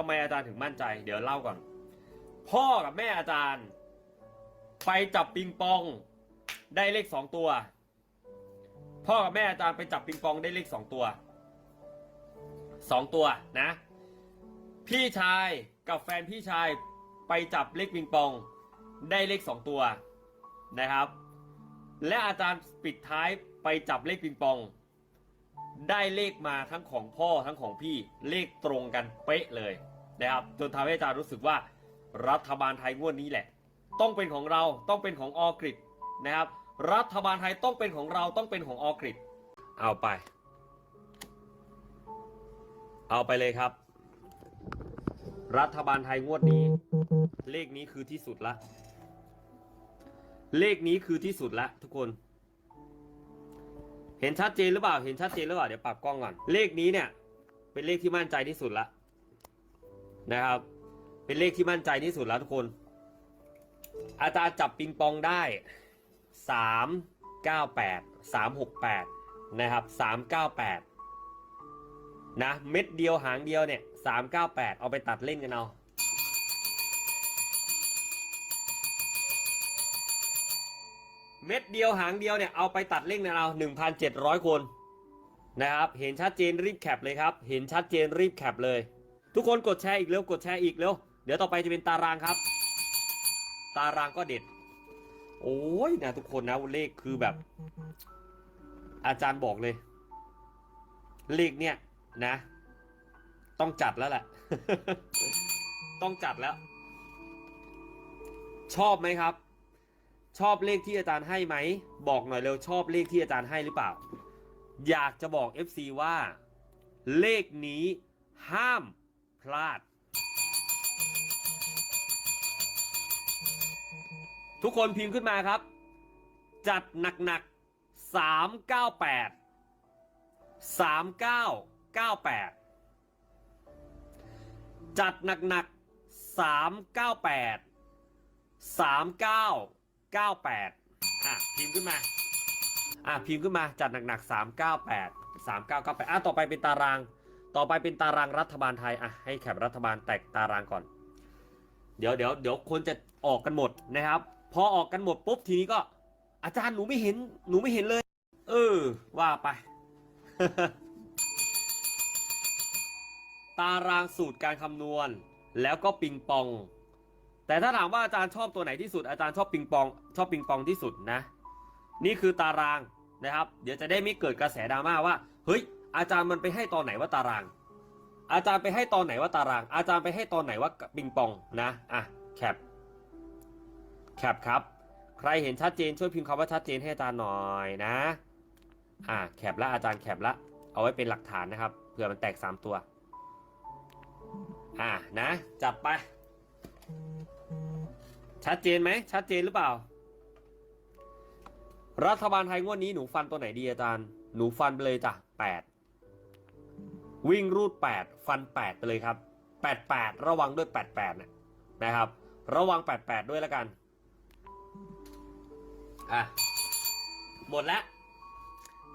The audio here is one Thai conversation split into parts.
ำไมอาจารย์ถึงมั่นใจ เดี๋ยวเล่าก่อน พ่อกับแม่อาจารย์ ไปจับปิงปอง ได้เลขสองตัว พ่อกับแม่อาจารย์ไปจับปิงปองได้เลขสองตัวสองตัวนะ พี่ชายกับแฟนพี่ชายไปจับเลขปิงปอง ได้เลขสองตัวนะครับ และอาจารย์ปิดท้ายไปจับเลขปิงปอง ได้เลขมาทั้งของพ่อทั้งของพี่เลขตรงกันเป๊ะเลยนะครับจนทำให้อาจารย์รู้สึกว่ารัฐบาลไทยงวดนี้แหละ ต้องเป็นของเราต้องเป็นของออกริดนะครับ รัฐบาลไทยต้องเป็นของเราต้องเป็นของออกริดเอาไป เอาไปเลยครับ รัฐบาลไทยงวดนี้ เลขนี้คือที่สุดละ เลขนี้คือที่สุดละทุกคน เห็นชัดเจนหรือเปล่า เห็นชัดเจนหรือเปล่า เดี๋ยวปรับกล้องก่อน เลขนี้เนี่ย เป็นเลขที่มั่นใจที่สุดละนะครับ เป็นเลขที่มั่นใจที่สุดแล้วทุกคน อาจารย์จับปิงปองได้สามเก้าแปดสามหกแปดนะครับสามเก้าแปดนะเม็ดเดียวหางเดียวเนี่ยสามเก้าแปดเอาไปตัดเล่นกันเอา เม็ดเดียวหางเดียวเนี่ยเอาไปตัดเล่นกันเอา1,700 คนนะครับเห็นชัดเจนรีบแคปเลยครับ เห็นชัดเจนรีบแคปเลย ทุกคนกดแชร์อีกเร็วกดแชร์อีกเร็วเดี๋ยวต่อไปจะเป็นตารางครับ ตารางก็เด็ด โอ้ยนะทุกคนนะเลขคือแบบ อาจารย์บอกเลย เลขเนี่ยนะ ต้องจัดแล้วแหละ ต้องจัดแล้ว ชอบไหมครับ ชอบเลขที่อาจารย์ให้ไหม บอกหน่อยเร็วชอบเลขที่อาจารย์ให้หรือเปล่า อยากจะบอก FC ว่า เลขนี้ห้ามพลาด ทุกคนพิมพ์ขึ้นมาครับ จัดหนักๆสามเก้าแปดสามเก้าเก้าแปดจัดหนักๆสามเก้าแปดสามเก้า เก้าแปดอะพิมพ์ขึ้นมาอะพิมพ์ขึ้นมาจัดหนักๆสามเก้าแปดสามเก้าเก้าแปดอะต่อไปเป็นตาราง ต่อไปเป็นตารางรัฐบาลไทยอะให้แคปรัฐบาลแตกตารางก่อน เดี๋ยวเดี๋ยวเดี๋ยวคนจะออกกันหมดนะครับ พอออกกันหมดปุ๊บทีนี้ก็ อาจารย์หนูไม่เห็นหนูไม่เห็นเลย เออ ว่าไป ตารางสูตรการคำนวณ แล้วก็ปิงปอง แต่ถ้าถามว่าอาจารย์ชอบตัวไหนที่สุดอาจารย์ชอบปิงปอง ชอบปิงปองที่สุดนะ นี่คือตารางนะครับ เดี๋ยวจะได้ไม่เกิดกระแสดราม่าว่า เฮ้ย อาจารย์มันไปให้ตอนไหนว่าตาราง อาจารย์ไปให้ตอนไหนว่าตาราง อาจารย์ไปให้ตอนไหนว่าปิงปองนะอะแคปแคปครับ ใครเห็นชัดเจนช่วยพิมพ์คำว่าชัดเจนให้อาจารย์หน่อยนะอ่าแคปละอาจารย์แคปละเอาไว้เป็นหลักฐานนะครับเผื่อมันแตก 3 ตัว อ่านะ จับไป ชัดเจนไหมชัดเจนหรือเปล่า รัฐบาลไทยงวดนี้หนูฟันตัวไหนดีอาจารย์ หนูฟันไปเลยจ้ะแปดวิ่งรูด8ฟัน8ไปเลยครับ88ระวังด้วย88นะนะครับ ระวัง88ด้วยแล้วกันอะหมดแล้ว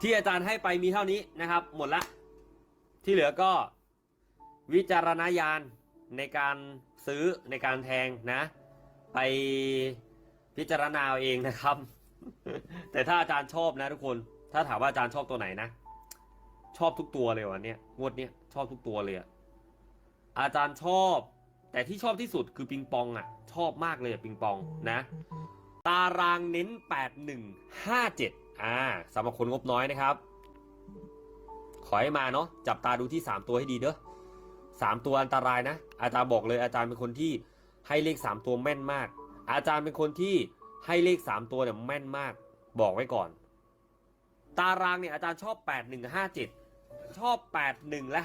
ที่อาจารย์ให้ไปมีเท่านี้นะครับ หมดละที่เหลือก็วิจารณญาณในการซื้อในการแทงนะ ไปพิจารณาเอาเองนะครับ แต่ถ้าอาจารย์ชอบนะทุกคน ถ้าถามว่าอาจารย์ชอบตัวไหนนะ ชอบทุกตัวเลยวันเนี้ยงวดเนี้ยชอบทุกตัวเลยอะอาจารย์ชอบ แต่ที่ชอบที่สุดคือปิงปองอะชอบมากเลยปิงปองนะ ตารางเน้น 8157 อ่าสำหรับคนงบน้อยนะครับ ขอให้มาเนาะจับตาดูที่ 3 ตัวให้ดีเด้อสามตัวอันตรายนะ อาจารย์บอกเลยอาจารย์เป็นคนที่ ให้เลข 3 ตัวแม่นมาก อาจารย์เป็นคนที่ให้เลข 3 ตัวเนี่ยแม่นมาก บอกไว้ก่อน ตารางเนี่ยอาจารย์ชอบ 8157 ชอบ 81 และ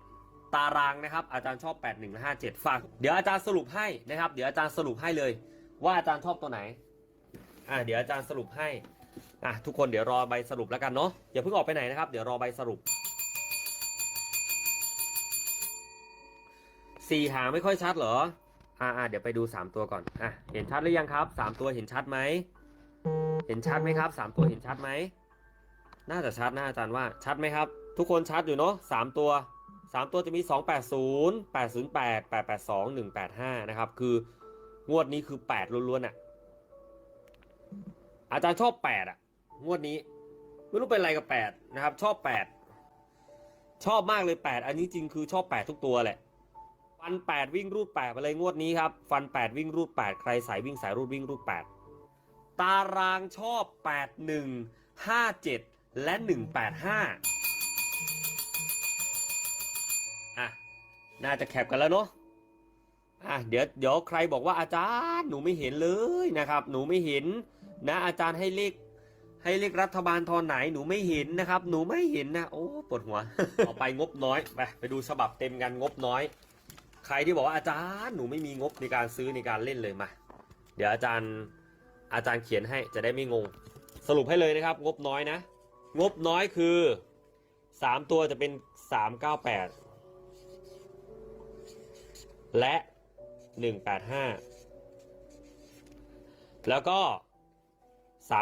57 ตารางนะครับ อาจารย์ชอบ 81 และ 57ฝากเดี๋ยวอาจารย์สรุปให้นะครับ เดี๋ยวอาจารย์สรุปให้เลย ว่าอาจารย์ชอบตัวไหนอะเดี๋ยวอาจารย์สรุปให้อะทุกคนเดี๋ยวรอใบสรุปแล้วกันเนาะอย่าเพิ่งออกไปไหนนะครับ เดี๋ยวรอใบสรุปสี่หางไม่ค่อยชัดเหรอ อ่าเดี๋ยวไปดูสามตัวก่อนอะเห็นชัดหรือยังครับสามตัวเห็นชัดไหมเห็นชัดไหมครับสามตัวเห็นชัดไหมน่าจะชัดนะอาจารย์ว่าชัดไหมครับ ทุกคนชัดอยู่เนาะสามตัวสามตัวจะมี280 808 882 185นย์แปดแปดแปดสองหนึ่งแปดห้านะครับ คืองวดนี้คือ8ล้วนๆอะอาจารย์ชอบ8อะ งวดนี้ ไม่รู้เป็นอะไรกับ8นะครับ ชอบ8ชอบมากเลย8อันนี้จริงคือชอบ8ทุกตัวแหละ ฟัน 8 วิ่งรูด8ไปเลยงวดนี้ครับ ฟัน 8 วิ่งรูด 8 ใครสายวิ่งสายรูดวิ่งรูด 8 ตารางชอบ 81 57 และ 185อะน่าจะแคปกันแล้วเนาะอะเดี๋ยวเดี๋ยวใครบอกว่าอาจารย์หนูไม่เห็นเลยนะครับ หนูไม่เห็นนะ อาจารย์ให้เลขให้เลขรัฐบาลทอนไหนหนูไม่เห็นนะครับ หนูไม่เห็นนะ โอ้ปวดหัว ต่อไปงบน้อย ไปไปดูฉบับเต็มกันงบน้อย ครที่บอกว่าอาจารย์หนูไม่มีงบในการซื้อในการเล่นเลยมา เดี๋ยวอาจารย์อาจารย์เขียนให้จะได้ไม่งง สรุปให้เลยนะครับ งบน้อยนะ งบน้อยคือ 3 ตัวจะเป็น 398 และ 185 แล้วก็ 39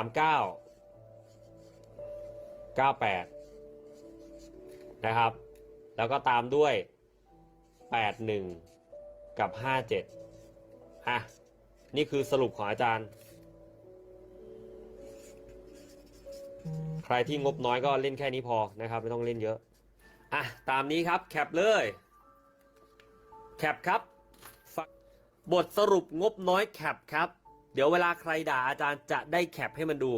98 นะครับ แล้วก็ตามด้วย 81กับ57อะ นี่คือสรุปของอาจารย์ ใครที่งบน้อยก็เล่นแค่นี้พอนะครับ ไม่ต้องเล่นเยอะ อะ ตามนี้ครับแคปเลย แคปครับ บทสรุปงบน้อยแคปครับ เดี๋ยวเวลาใครด่าอาจารย์จะได้แคปให้มันดู